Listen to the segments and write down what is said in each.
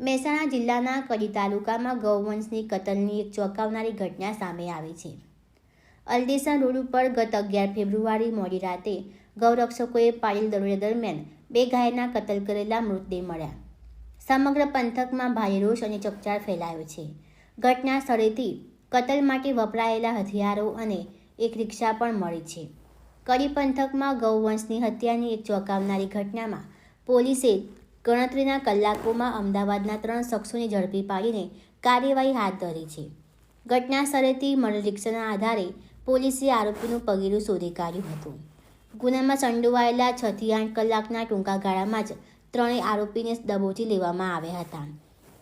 મહેસાણા જિલ્લાના કડી તાલુકામાં ગૌવંશની કતલની એક ચોંકાવનારી ઘટના સામે આવી છે. અલદેસા રોડ ઉપર ગત અગિયાર ફેબ્રુઆરી મોડી રાતે ગૌરક્ષકોએ પાળેલ દરોડા દરમિયાન બે ગાયના કતલ કરેલા મૃતદેહ મળ્યા. સમગ્ર પંથકમાં ભારે રોષ અને ચકચાર ફેલાયો છે. ઘટના સ્થળેથી કતલ માટે વપરાયેલા હથિયારો અને એક રિક્ષા પણ મળી છે. કડી પંથકમાં ગૌવંશની હત્યાની એક ચોંકાવનારી ઘટનામાં પોલીસે ગણતરીના કલાકોમાં અમદાવાદના ત્રણ શખ્સોને ઝડપી પાડીને કાર્યવાહી હાથ ધરી છે. ઘટના સ્થળેથી મળેલ આધારે પોલીસે આરોપીનું પગેરું શોધી કાઢ્યું હતું. ગુનામાં સંડોવાયેલા છથી આઠ કલાકના ટૂંકા ગાળામાં જ ત્રણેય આરોપીને દબોચી લેવામાં આવ્યા હતા.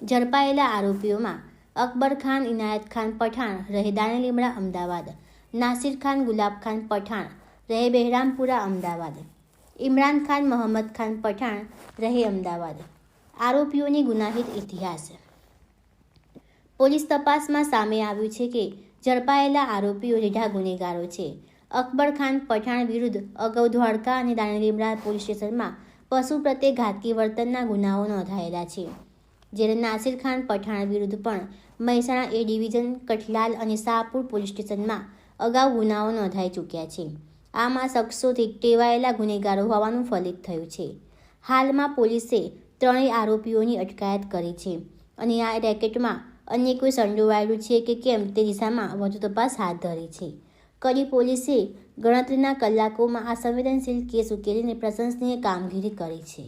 ઝડપાયેલા આરોપીઓમાં અકબર ખાન, ઇનાયત ખાન પઠાણ રહે દાણી લીમડા અમદાવાદ, નાસિર ખાન, ગુલાબ ખાન પઠાણ રહે બહેરામપુરા અમદાવાદ ઇમરાન ખાન, મોહમ્મદ ખાન પઠાણ રહે અમદાવાદ. આરોપીઓની ગુનાહિત ઇતિહાસ. પોલીસ તપાસમાં સામે આવ્યું છે કે ઝડપાયેલા આરોપીઓ રીઢા ગુનેગારો છે. અકબર ખાન પઠાણ વિરુદ્ધ અગાઉ દ્વારકા અને દાણીલીમડા પોલીસ સ્ટેશનમાં પશુ પ્રત્યે ઘાતકી વર્તનના ગુનાઓ નોંધાયેલા છે. જ્યારે નાસિર ખાન પઠાણ વિરુદ્ધ પણ મહેસાણા એ ડિવિઝન, કઠલાલ અને શાહપુર પોલીસ સ્ટેશનમાં અગાઉ ગુનાઓ નોંધાઈ ચૂક્યા છે. આમાં શખ્સોથી ટેવાયેલા ગુનેગારો હોવાનું ફલિત થયું છે. હાલમાં પોલીસે ત્રણેય આરોપીઓની અટકાયત કરી છે અને આ રેકેટમાં અન્ય કોઈ સંડોવાયેલું છે કે કેમ તે દિશામાં વધુ તપાસ હાથ ધરી છે. કડી પોલીસે ગણતરીના કલાકોમાં આ સંવેદનશીલ કેસ ઉકેલીને પ્રશંસનીય કામગીરી કરી છે.